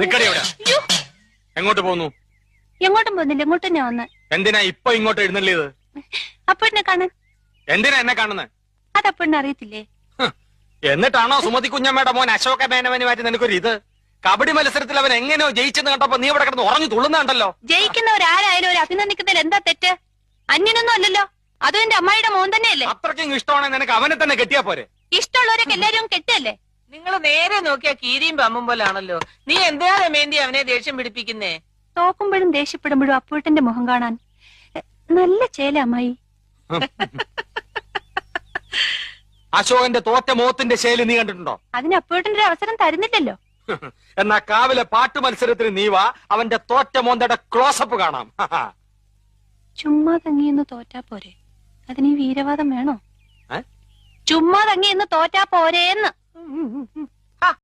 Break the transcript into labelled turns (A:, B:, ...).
A: നിക്കടി അവിടെ. എങ്ങോട്ട് പോന്നു
B: എങ്ങോട്ടും പോകുന്നില്ല. ഇങ്ങോട്ട് തന്നെ വന്ന്.
A: എന്തിനാ ഇപ്പൊ ഇങ്ങോട്ട് എഴുന്നള്ളിയത്?
B: എന്നെ കാണാൻ?
A: എന്തിനാ എന്നെ കാണുന്നേ?
B: അതപ്പൊ അപ്പോഴിനെ അറിയത്തില്ലേ?
A: എന്നിട്ടാണോ സുമതി കുഞ്ഞമ്മയുടെ മോൻ അശോക മേനവന് മാറ്റി നിനക്കൊരു ഇത് കബഡി മത്സരത്തിൽ അവൻ എങ്ങനെയോ ജയിച്ചെന്ന് കണ്ടപ്പോ നീ ഇവിടെ കിടന്ന് ഉറഞ്ഞു തുള്ളുന്നുണ്ടല്ലോ
B: ജയിക്കുന്നവരാരായാലും ഒരു അഭിനന്ദിക്കുന്നതിൽ എന്താ തെറ്റ്? അന്യനൊന്നും അല്ലല്ലോ. അതും എന്റെ അമ്മായിയുടെ മോൻ തന്നെയല്ലേ?
A: അത്രയ്ക്കും ഇഷ്ടമാണെങ്കിൽ നിനക്ക് അവനെ തന്നെ കെട്ടിയാ പോരെ.
B: ഇഷ്ടമുള്ളവരൊക്കെ എല്ലാരും കെട്ടല്ലേ
C: നിങ്ങൾ നേരെ നോക്കിയാ കീരിയും പമ്പും പോലാണല്ലോ. നീ എന്തിനാ രമേന്തി അവനെ ദേഷ്യം പിടിപ്പിക്കുന്നേ?
B: നോക്കുമ്പോഴും ദേഷ്യപ്പെടുമ്പോഴും അപ്പൂട്ടന്റെ മുഖം കാണാൻ നല്ല ചേല അമ്മായി.
A: അശോകന്റെ തോറ്റ മോത്തിന്റെ ശൈലി നീ കണ്ടിട്ടുണ്ടോ?
B: അതിന് അപ്പൂട്ടന്റെ ഒരു അവസരം തരുന്നില്ലല്ലോ.
A: എന്നാ കാവിലെ പാട്ട് മത്സരത്തിന് നീ വാ അവന്റെ തോറ്റ മോന്തയുടെ ക്ലോസപ്പ് കാണാം.
B: ചുമ്മാ തങ്ങിയെന്ന് തോറ്റാ പോരെ. അതിന് ഈ വീരവാദം വേണോ?
A: ഏ?
B: ചുമ്മാ തങ്ങിയെന്ന് തോറ്റാ പോരേന്ന്.